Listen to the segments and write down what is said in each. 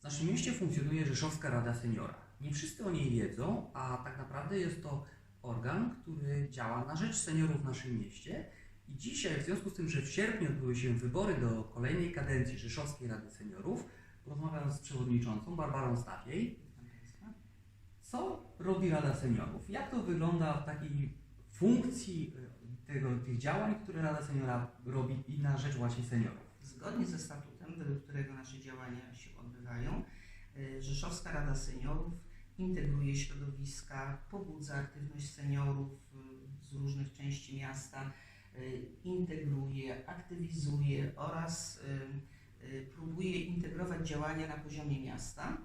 W naszym mieście funkcjonuje Rzeszowska Rada Seniora. Nie wszyscy o niej wiedzą, a tak naprawdę jest to organ, który działa na rzecz seniorów w naszym mieście. I dzisiaj, w związku z tym, że w sierpniu odbyły się wybory do kolejnej kadencji Rzeszowskiej Rady Seniorów, porozmawiam z przewodniczącą Barbarą Stawiej. Co robi Rada Seniorów? Jak to wygląda w takiej funkcji e, tego, tych działań, które Rada Seniora robi i na rzecz właśnie seniorów? Zgodnie ze statutem, według którego nasze działania się odbywają, y, Rzeszowska Rada Seniorów integruje środowiska, pobudza aktywność seniorów y, z różnych części miasta, y, integruje, aktywizuje oraz próbuje integrować działania na poziomie miasta.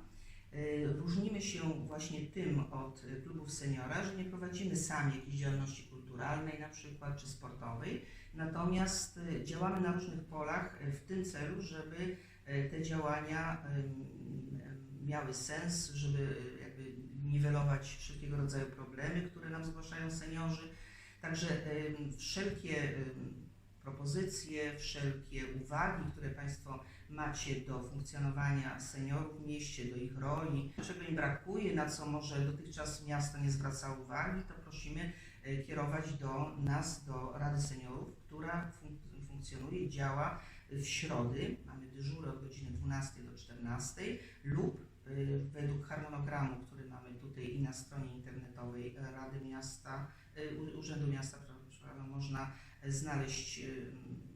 Różnimy się właśnie tym od klubów seniora, że nie prowadzimy sami jakiejś działalności kulturalnej na przykład czy sportowej, Natomiast y, działamy na różnych polach y, w tym celu, żeby y, te działania miały sens, żeby jakby niwelować wszelkiego rodzaju problemy, które nam zgłaszają seniorzy. Także wszelkie propozycje, wszelkie uwagi, które Państwo macie do funkcjonowania seniorów w mieście, do ich roli, czego im brakuje, na co może dotychczas miasto nie zwracało uwagi, to prosimy kierować do nas, do Rady Seniorów, która fun- funkcjonuje działa w środy. Mamy dyżury od godziny 12 do 14 lub e, według harmonogramu, który mamy tutaj i na stronie internetowej Rady Miasta, e, Urzędu Miasta, można znaleźć e,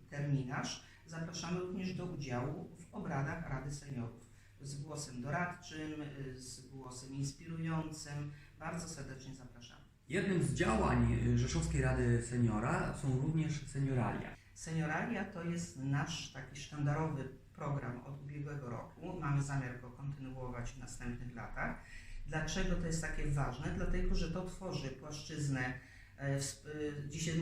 terminarz. Zapraszamy również do udziału w obradach Rady Seniorów z głosem doradczym, e, z głosem inspirującym. Bardzo serdecznie zapraszamy. Jednym z działań y, Rzeszowskiej Rady Seniora są również senioralia. Senioralia to jest nasz taki sztandarowy program od ubiegłego roku. Mamy zamiar go kontynuować w następnych latach. Dlaczego to jest takie ważne? Dlatego, że to tworzy płaszczyznę, e, e,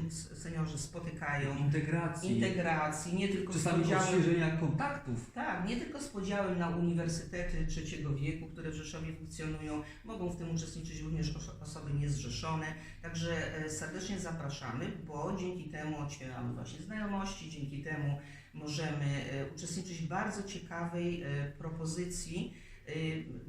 s- seniorzy spotykają, integracji, integracji, nie tylko z czasami podziałem rozszerzenia kontaktów. Tak, nie tylko z podziałem na uniwersytety trzeciego wieku, które w Rzeszowie funkcjonują, mogą w tym uczestniczyć również oso- osoby niezrzeszone. Także e, serdecznie zapraszamy, bo dzięki temu otwieramy właśnie znajomości, dzięki temu możemy uczestniczyć w bardzo ciekawej propozycji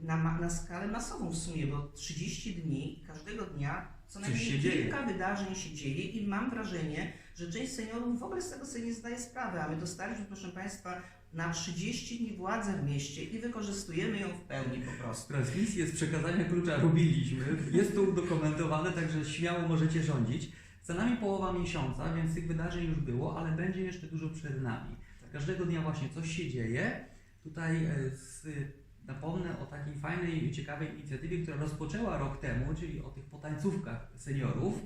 na, ma- na skalę masową w sumie, bo 30 dni, każdego dnia co najmniej się dzieje. kilka wydarzeń się dzieje i mam wrażenie, że część seniorów w ogóle z tego sobie nie zdaje sprawy, a my dostaliśmy, proszę Państwa, na 30 dni władzę w mieście i wykorzystujemy ją w pełni po prostu. Transmisję z przekazania klucza robiliśmy. Jest to udokumentowane, także śmiało możecie rządzić. Za nami połowa miesiąca, więc tych wydarzeń już było, ale będzie jeszcze dużo przed nami. Każdego dnia właśnie coś się dzieje. Tutaj e, z, napomnę o takiej fajnej, ciekawej inicjatywie, która rozpoczęła rok temu, czyli o tych potańcówkach seniorów.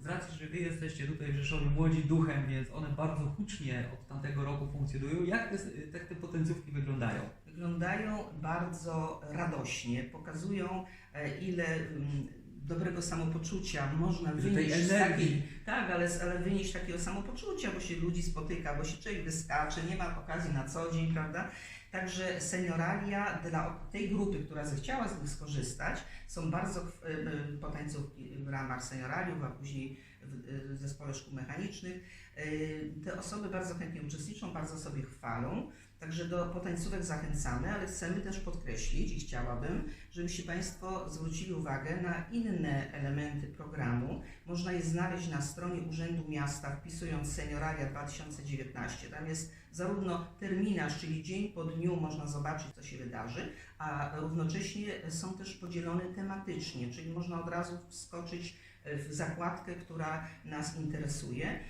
Z racji, że Wy jesteście tutaj w Rzeszowie młodzi duchem, więc one bardzo hucznie od tamtego roku funkcjonują. Jak te, jak te potańcówki wyglądają? Wyglądają bardzo radośnie, pokazują e, ile mm, dobrego samopoczucia można wynieść z energii. takiej, tak, ale, ale wynieść takiego samopoczucia, bo się ludzi spotyka, bo się człowiek wyskacze, nie ma okazji na co dzień, prawda? Także senioralia dla tej grupy, która zechciała z nich skorzystać, są bardzo potańcówki w ramach senioraliów, a później w, zespole szkół mechanicznych. Te osoby bardzo chętnie uczestniczą, bardzo sobie chwalą. Także do potańcówek zachęcamy, ale chcemy też podkreślić i chciałabym, żebyście Państwo zwrócili uwagę na inne elementy programu. Można je znaleźć na stronie Urzędu Miasta, wpisując Senioralia 2019. Tam jest zarówno terminarz, czyli dzień po dniu można zobaczyć, co się wydarzy, a równocześnie są też podzielone tematycznie, czyli można od razu wskoczyć w zakładkę, która nas interesuje.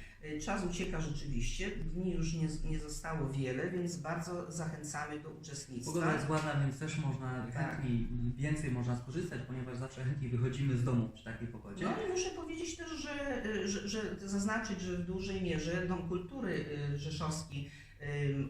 Czas ucieka rzeczywiście, dni już nie, nie zostało wiele, więc bardzo zachęcamy do uczestnictwa. Pogoda jest ładna, więc też można Tak. chętniej, więcej można skorzystać, ponieważ zawsze chętniej wychodzimy z domu przy takiej pogodzie. No i muszę powiedzieć też, że, że, że zaznaczyć, że w dużej mierze Dom Kultury y, Rzeszowski y,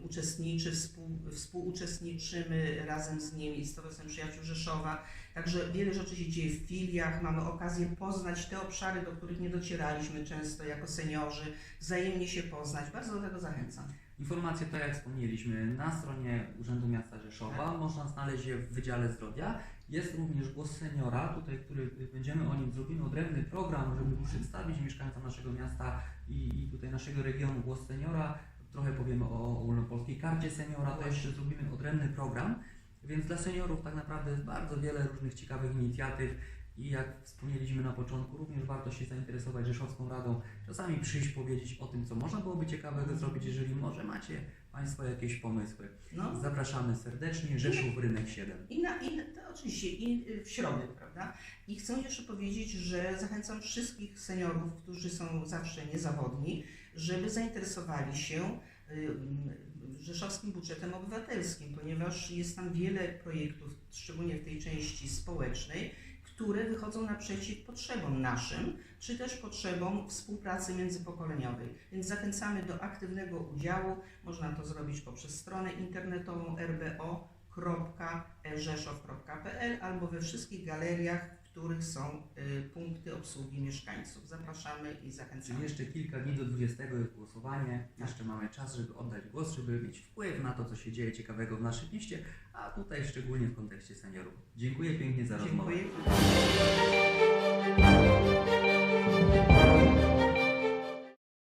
uczestniczy, współ, współuczestniczymy razem z nimi z Towarzystwem Przyjaciół Rzeszowa. Także wiele rzeczy się dzieje w filiach, mamy okazję poznać te obszary, do których nie docieraliśmy często jako seniorzy, wzajemnie się poznać. Bardzo do tego zachęcam. Informacje, tak jak wspomnieliśmy, na stronie Urzędu Miasta Rzeszowa, można znaleźć je w Wydziale Zdrowia. Jest również głos seniora, tutaj, który będziemy o nim zrobimy odrębny program, żeby przedstawić mieszkańcom naszego miasta i, i tutaj naszego regionu głos seniora. Trochę powiemy o ogólnopolskiej karcie seniora, to jeszcze zrobimy odrębny program. Więc dla seniorów tak naprawdę jest bardzo wiele różnych ciekawych inicjatyw i jak wspomnieliśmy na początku, również warto się zainteresować Rzeszowską Radą, czasami przyjść powiedzieć o tym, co można byłoby ciekawego zrobić, jeżeli może macie Państwo jakieś pomysły. No, Zapraszamy serdecznie, Rzeszów Rynek 7. I, na, i to oczywiście i w środę, prawda? I chcę jeszcze powiedzieć, że zachęcam wszystkich seniorów, którzy są zawsze niezawodni, żeby zainteresowali się y, rzeszowskim budżetem obywatelskim, ponieważ jest tam wiele projektów, szczególnie w tej części społecznej, które wychodzą naprzeciw potrzebom naszym, czy też potrzebom współpracy międzypokoleniowej. Więc zachęcamy do aktywnego udziału. Można to zrobić poprzez stronę internetową www.rzeszow.pl e, albo we wszystkich galeriach, w których są y, punkty obsługi mieszkańców. Zapraszamy i zachęcamy. Czyli jeszcze kilka dni do 20 jest głosowanie. Tak. Jeszcze mamy czas, żeby oddać głos, żeby mieć wpływ na to, co się dzieje ciekawego w naszym mieście, a tutaj szczególnie w kontekście seniorów. Dziękuję pięknie za rozmowę. Dziękuję.